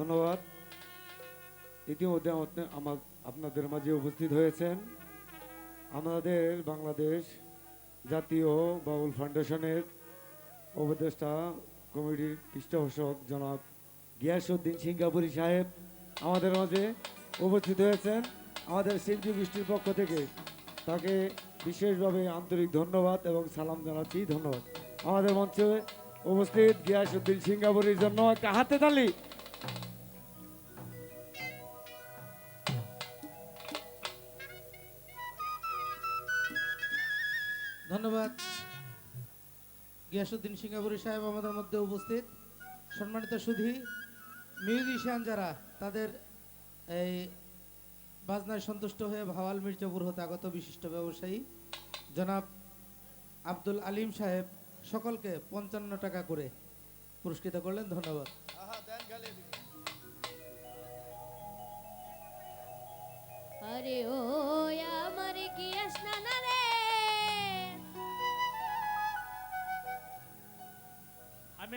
ধন্যবাদ। ইতিমধ্যে আমার আপনাদের মাঝে উপস্থিত হয়েছেন। আমাদের বাংলাদেশ জাতীয় বাউল ফাউন্ডেশনের উপদেষ্টা কমিটির পৃষ্ঠপোষক জনাব গিয়াসউদ্দিন সিঙ্গাপুরি সাহেব আমাদের মাঝে উপস্থিত হয়েছেন। আমাদের শিল্পী গোষ্ঠীর পক্ষ থেকে তাকে বিশেষভাবে আন্তরিক ধন্যবাদ এবং সালাম জানাচ্ছি। ধন্যবাদ। আমাদের মঞ্চে উপস্থিত গিয়াসউদ্দিন সিঙ্গাপুরির জন্য একটা হাতে তালি গিয়াসুদ্দিন সিঙ্গাপুরি সাহেব আমাদের মধ্যে উপস্থিত। সম্মানিত সুধী মিউজিশিয়ান যারা তাদের এই বাজনায় সন্তুষ্ট হয়ে ভাওয়াল মির্জাপুর হতে আগত বিশিষ্ট ব্যবসায়ী জনাব আব্দুল আলিম সাহেব সকলকে পঞ্চান্ন টাকা করে পুরস্কৃত করলেন। ধন্যবাদ। আরে ও আমার গিয়াস নানা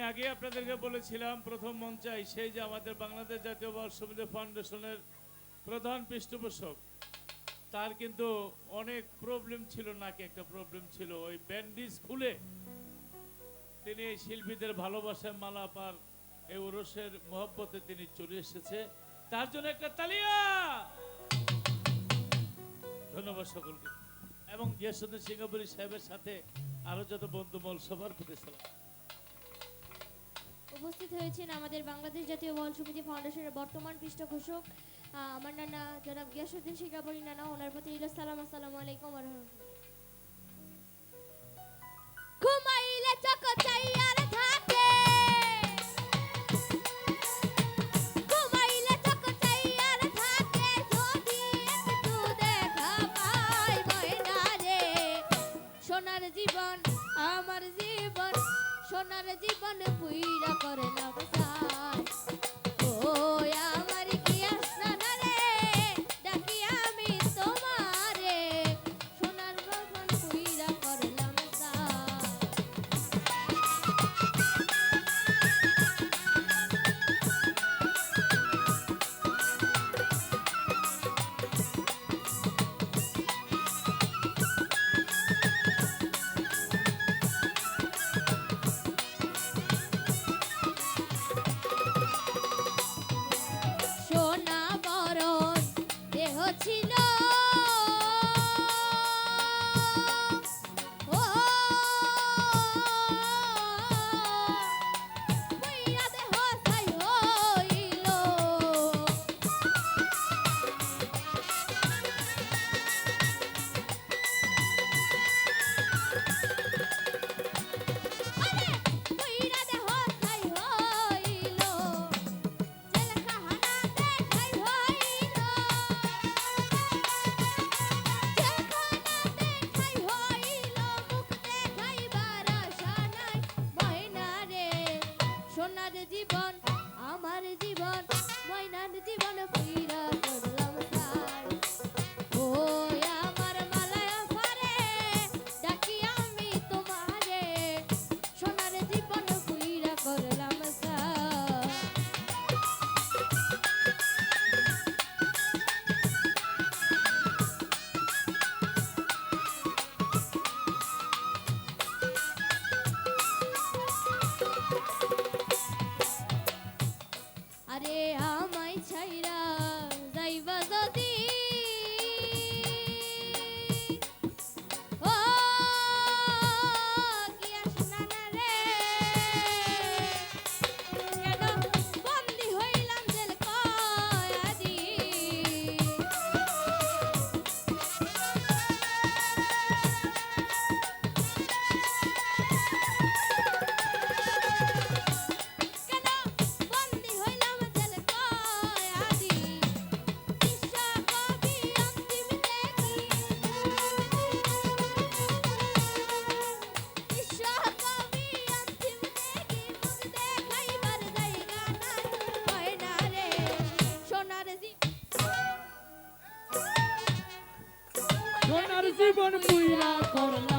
আগে আপনাদেরকে বলেছিলাম, প্রথম মঞ্চাই সেই যে আমাদের বাংলাদেশ জাতীয় সমিতি ফাউন্ডেশনের প্রধান পৃষ্ঠপোষক। তার কিন্তু অনেক প্রবলেম ছিল, নাকি একটা প্রবলেম ছিল। ওই ব্যান্ডিজ খুলে তিনি শিল্পীদের ভালোবাসায় মালা পার এই ওরসের মহব্বতে তিনি চলে এসেছে। তার জন্য একটা তালিয়া! ধন্যবাদ সকলকে। এবং গিয়াসুদ্দিন সিঙ্গাপুরি সাহেবের সাথে আরও যত বন্ধুমল সবার প্রতি সালাম। উপস্থিত হয়েছেন আমাদের বাংলাদেশ জাতীয় বল সমিতি ফাউন্ডেশনের বর্তমান পৃষ্ঠপোষক আমার নানা, জনাব গিয়াসুদ্দিন শিকাবরী নানা, ওনার প্রতি ইলো সালাম, আসসালামু আলাইকুম জীবন আমার জীবন সোনার জীবন পুইরা করে না জীবন পুইরা করলাম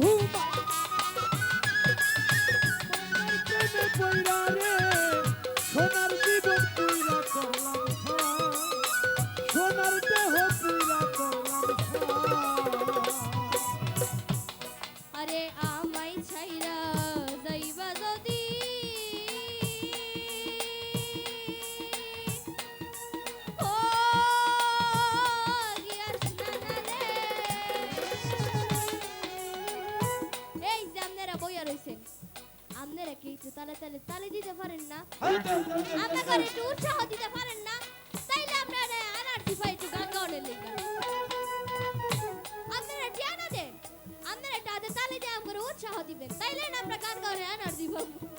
Woo! দিতে পারেন না। আপনারা একটু উৎসাহ দিতে পারেন না। তাইলে আপনারা এনার্জি পাই একটু গান গাওয়ার লেগে। আপনারা টিয়ানা দেন আপনারা তাদের তালে দিয়ে করে উৎসাহ দিবেন। তাইলে আমরা গান গাওয়ার এনার্জি পাবো।